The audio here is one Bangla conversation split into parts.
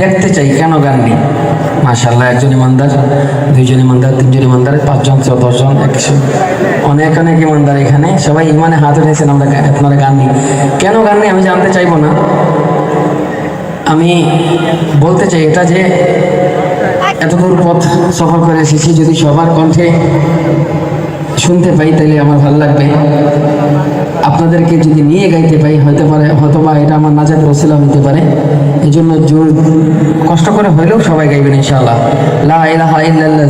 দেখতে চাই, কেন গান নিয়ে মাশাল্লাহ একজন ইমানদার, দুইজন ইমানদার, তিনজন ইমানদার, পাঁচজন ছ দশজন, একশো, অনেক অনেক ইমানদার এখানে। সবাই ইমানে হাত উঠেছেন আমরা আপনারা গান নিয়ে কেন গান নিয়ে আমি জানতে চাইব না। আমি বলতে চাই এটা যে, এতদূর পথ সফর করে এসেছি, যদি সবার কণ্ঠে শুনতে পাই তাহলে আমার ভালো লাগবে। আপনাদেরকে যদি নিয়ে গাইতে পাই হতে পারে হয়তো বা এটা আমার নাজাত ওসিলা হতে পারে। জন্য জোর কষ্ট করে হইলেও সবাই গাইবেন ইনশাআল্লাহ। লা ইলাহা ইল্লাল্লাহ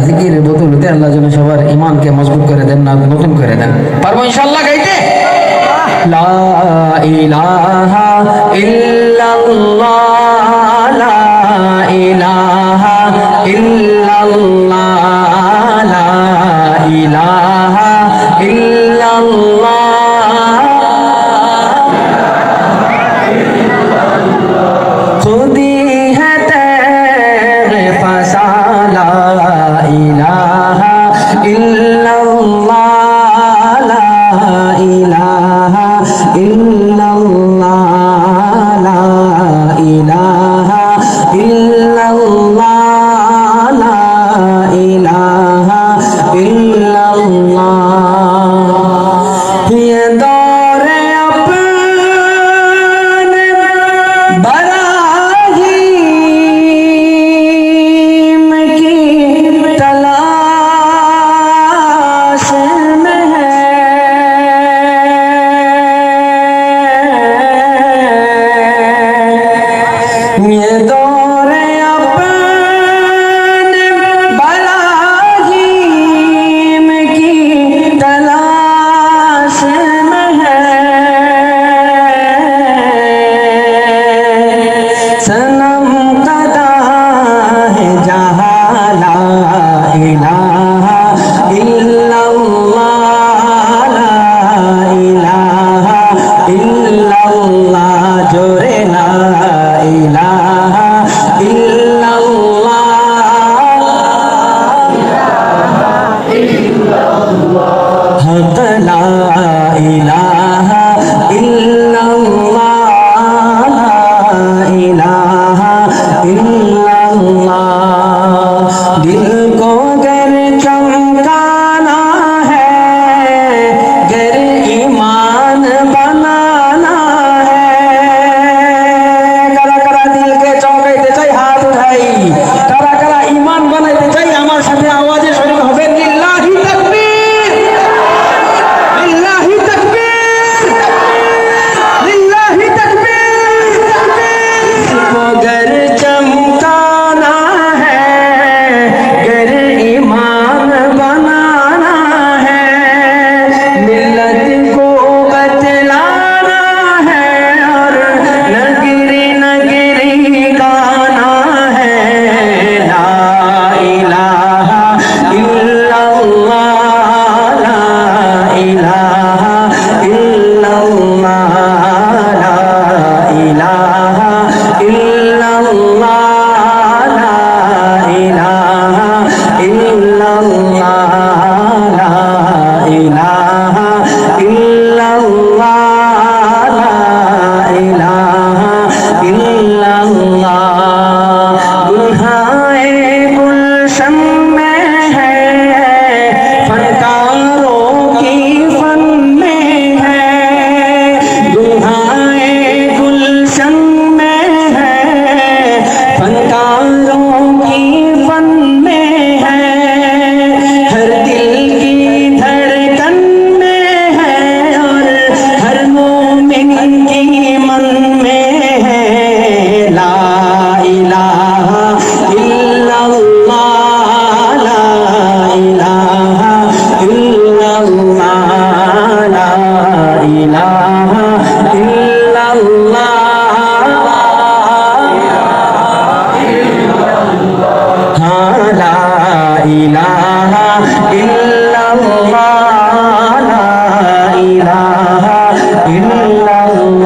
আল্লাহ যেন সবার ইমানকে মজবুত করে দেন না নতুন করে দেন। পারব ইনশাআল্লাহ গাইতে? লা ইলাহা ইল্লাল্লাহ, লা ইলাহা ইল্লাল্লাহ, লা ইলাহা ইল্লাল্লাহ। ইলাহা لا إله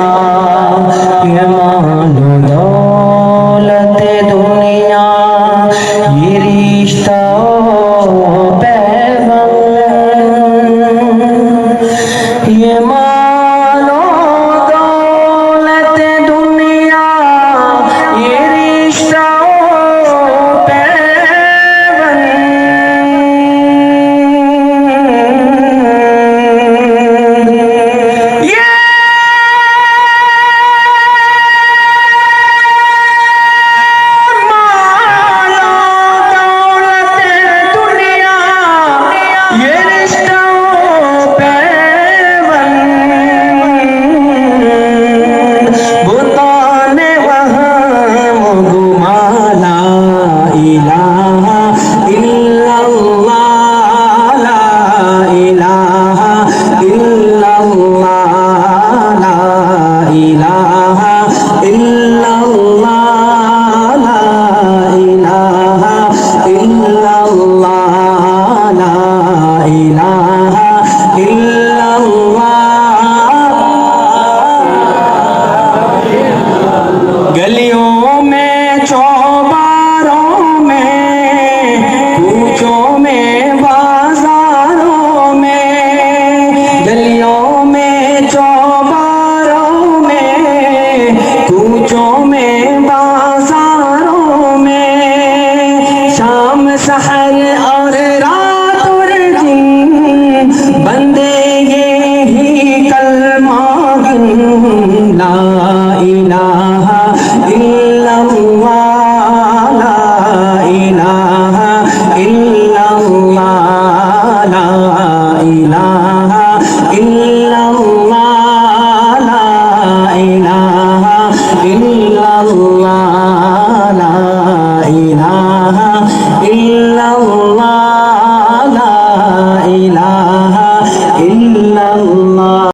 Oh. ইলাহা ইল্লা